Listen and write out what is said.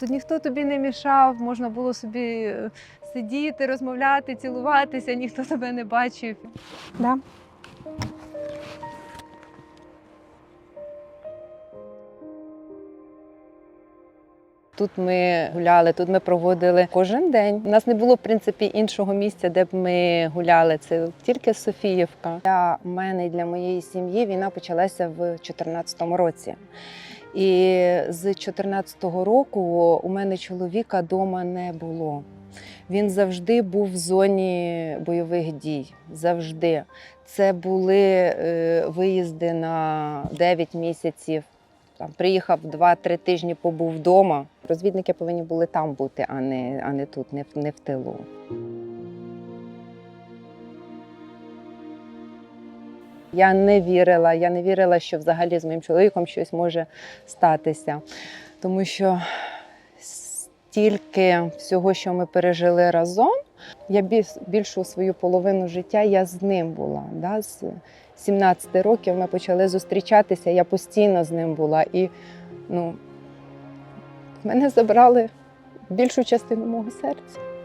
Тут ніхто тобі не мішав, можна було собі е, сидіти, розмовляти, цілуватися, ніхто тебе не бачив. Да. Тут ми гуляли, тут ми проводили кожен день. У нас не було в принципі іншого місця, де б ми гуляли. Це тільки Софіївка. Для мене і для моєї сім'ї війна почалася в 2014 році. І з 2014 року у мене чоловіка вдома не було. Він завжди був в зоні бойових дій. Завжди. Це були е, виїзди на 9 місяців. Там приїхав 2-3 тижні, побув вдома. Розвідники повинні були там бути, а не, а не тут, не, в- не в тилу. Я не вірила, я не вірила, що взагалі з моїм чоловіком щось може статися. Тому що стільки всього, що ми пережили разом, я більшу свою половину життя я з ним була. Да? З 17 років ми почали зустрічатися, я постійно з ним була. І ну, мене забрали більшу частину мого серця.